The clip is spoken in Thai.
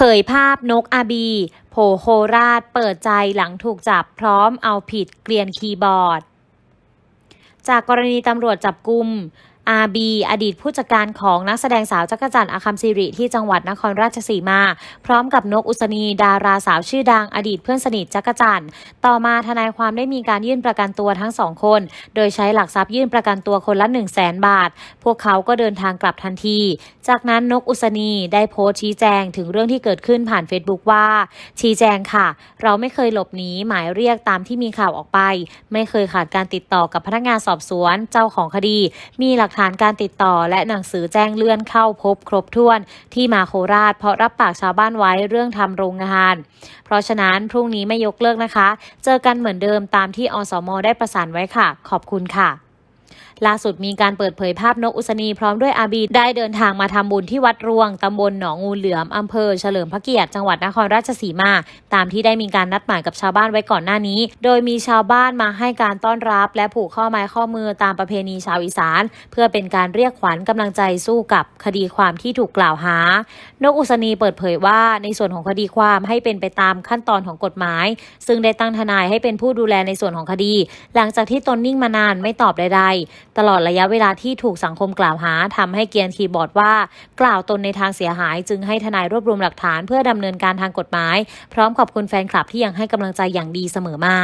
เผยภาพนกอาบีโผโคราชเปิดใจหลังถูกจับพร้อมเอาผิดเกลียนคีย์บอร์ด จากกรณีตำรวจจับกุม อาบีอดีตผู้จัดการของนักแสดงสาวจักรจันทร์อาคัมซิริที่จังหวัดนครราชสีมา พร้อมกับนกอุศนีดาราสาวชื่อดัง อดีตเพื่อนสนิทจักรจันทร์ต่อมาทนายความได้มีการยื่นประกันตัวทั้งสองคน โดยใช้หลักทรัพย์ยื่นประกันตัวคนละ 1 0 0 0 0แสนบาท พวกเขาก็เดินทางกลับทันที จากนั้นนกอุศนีได้โพสต์ชี้แจงถึงเรื่องที่เกิดขึ้นผ่านเฟซบุ๊กว่า ชี้แจงค่ะ เราไม่เคยหลบหนีหมายเรียกตามที่มีข่าวออกไป ไม่เคยขาดการติดต่อกับพนักงานสอบสวน เจ้าของคดี มีหลักฐานการติดต่อและหนังสือแจ้งเลื่อนเข้าพบครบถ้วนที่มาโคราช เพราะรับปากชาวบ้านไว้เรื่องทำโรงงาน เพราะฉะนั้นพรุ่งนี้ไม่ยกเลิกนะคะ เจอกันเหมือนเดิมตามที่อสมได้ประสานไว้ค่ะ ขอบคุณค่ะ ล่าสุดมีการเปิดเผยภาพนกอุศนีพร้อมด้วยอาบีได้เดินทางมาทำบุญที่วัดรวงตำบลหนองงูเหลือมอำเภอเฉลิมพระเกียรติจังหวัดนครราชสีมา ตามที่ได้มีการนัดหมายกับชาวบ้านไว้ก่อนหน้านี้ โดยมีชาวบ้านมาให้การต้อนรับ และผูกข้อไม้ข้อมือตามประเพณีชาวอีสาน เพื่อเป็นการเรียกขวัญกำลังใจสู้กับคดีความที่ถูกกล่าวหา นกอุศนีเปิดเผยว่าในส่วนของคดีความให้เป็นไปตามขั้นตอนของกฎหมาย ซึ่งได้ตั้งทนายให้เป็นผู้ดูแลในส่วนของคดี หลังจากที่ตนนิ่งมานานไม่ตอบใดๆ ตลอดระยะเวลาที่ถูกสังคมกล่าวหาทำให้เกียนคีย์บอร์ดว่า กล่าวตนในทางเสียหาย จึงให้ทนายรวบรวมหลักฐานเพื่อดำเนินการทางกฎหมาย พร้อมขอบคุณแฟนคลับที่ยังให้กำลังใจอย่างดีเสมอมา